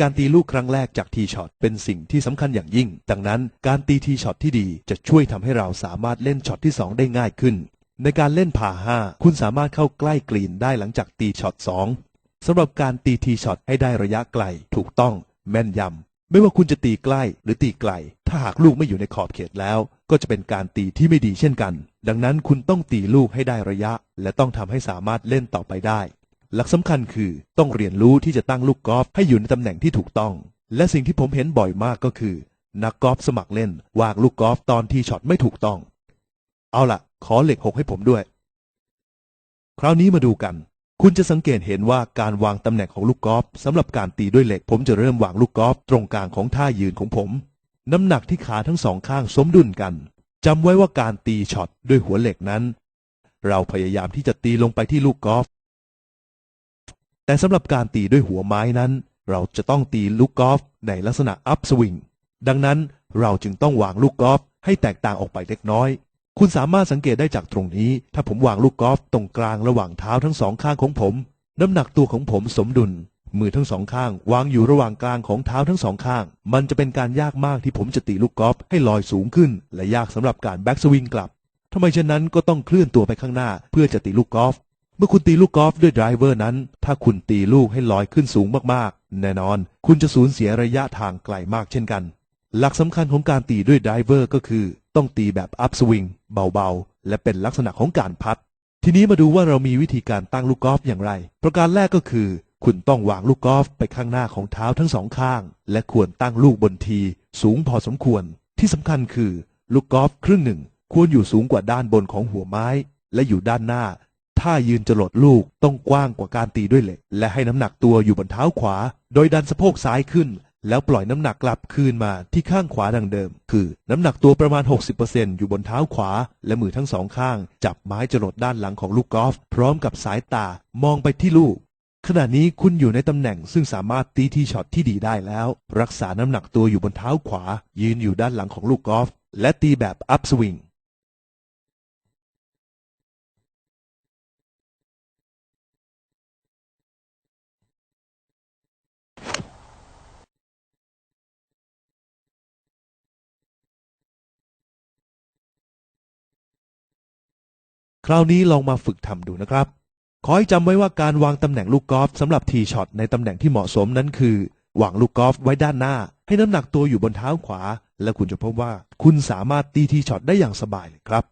การตีลูกครั้งแรกจากทีช็อตเป็นสิ่งที่สำคัญอย่างยิ่ง ดังนั้นการตีทีช็อตที่ดีจะช่วยทำให้เราสามารถเล่นช็อตที่ 2 ได้ง่ายขึ้น ในการเล่นผ่าห้าคุณสามารถเข้าใกล้กรีนได้หลังจากตีช็อต2สำหรับการตีทีช็อตให้ได้ระยะไกล ถูกต้อง แม่นยำไม่ว่าคุณจะตีใกล้หรือตีไกล ถ้าหากลูกไม่อยู่ในขอบเขตแล้ว ก็จะเป็นการตีที่ไม่ดีเช่นกัน ดังนั้นคุณต้องตีลูกให้ได้ระยะ และต้องทำให้สามารถเล่นต่อไปได้ หลักสำคัญคือต้องเรียนรู้ที่จะตั้งลูกกอล์ฟให้อยู่ในตำแหน่งที่ถูกต้อง และสิ่งที่ผมเห็นบ่อยมากก็คือ นักกอล์ฟสมัครเล่น วางลูกกอล์ฟตอนทีช็อตไม่ถูกต้อง เอาล่ะขอเหล็กหกให้ผมด้วย คราวนี้มาดูกัน คุณจะสังเกตเห็นว่าการวางตำแหน่งของลูกกอล์ฟสำหรับการตีด้วยเหล็ก ผมจะเริ่มวางลูกกอล์ฟตรงกลางของท่ายืนของผม น้ำหนักที่ขาทั้งสองข้างสมดุลกันจำไว้ว่าการตีช็อตด้วยหัวเหล็กนั้น เราพยายามที่จะตีลงไปที่ลูกกอล์ฟ แต่สำหรับการตีด้วยหัวไม้นั้น เราจะต้องตีลูกกอล์ฟในลักษณะอัพสวิงดังนั้นเราจึงต้องวางลูกกอล์ฟให้แตกต่างออกไปเล็กน้อย คุณสามารถสังเกตได้จากตรงนี้ ถ้าผมวางลูกกอล์ฟตรงกลางระหว่างเท้าทั้งสองข้างของผม น้ำหนักตัวของผมสมดุล มือทั้งสองข้าง วางอยู่ระหว่างกลางของเท้าทั้งสองข้าง มันจะเป็นการยากมากที่ผมจะตีลูกกอล์ฟให้ลอยสูงขึ้น และยากสำหรับการแบ็กสวิงกลับทำไมเช่นนั้นก็ต้องเคลื่อนตัวไปข้างหน้า เพื่อจะตีลูกกอล์ฟ มื่อคุณตีลูกกอล์ฟด้วยไดรเวอร์นั้น ถ้าคุณตีลูกให้ลอยขึ้นสูงมากๆ แน่นอน คุณจะสูญเสียระยะทางไกลมากเช่นกัน หลักสำคัญของการตีด้วยไดรเวอร์ก็คือ ต้องตีแบบอัพสวิงเบาๆ และเป็นลักษณะของการพัด ทีนี้มาดูว่าเรามีวิธีการตั้งลูกกอล์ฟอย่างไร ประการแรกก็คือ คุณต้องวางลูกกอล์ฟไปข้างหน้าของเท้าทั้งสองข้าง และควรตั้งลูกบนทีสูงพอสมควร ที่สำคัญคือ ลูกกอล์ฟครึ่งหนึ่ง ควรอยู่สูงกว่าด้านบนของหัวไม้ และอยู่ด้านหน้า ถ้ายืนจรดลูกต้องกว้างกว่าการตีด้วยเหล็ก และให้น้ำหนักตัวอยู่บนเท้าขวา โดยดันสะโพกซ้ายขึ้น แล้วปล่อยน้ำหนักกลับคืนมาที่ข้างขวาดังเดิม คือ น้ำหนักตัวประมาณ 60%อยู่บนเท้าขวา และมือทั้งสองข้าง จับไม้จรดด้านหลังของลูกกอล์ฟพร้อมกับสายตามองไปที่ลูกขณะนี้คุณอยู่ในตำแหน่งซึ่งสามารถตีที่ช็อตที่ดีได้แล้ว รักษาน้ำหนักตัวอยู่บนเท้าขวา ยืนอยู่ด้านหลังของลูกกอล์ฟและตีแบบอัพสวิง คราวนี้ลองมาฝึกทำดูนะครับ ขอให้จำไว้ว่าการวางตำแหน่งลูกกอล์ฟสำหรับทีช็อตในตำแหน่งที่เหมาะสมนั้นคือ วางลูกกอล์ฟไว้ด้านหน้า ให้น้ำหนักตัวอยู่บนเท้าขวา และคุณจะพบว่าคุณสามารถตีทีช็อตได้อย่างสบายเลยครับ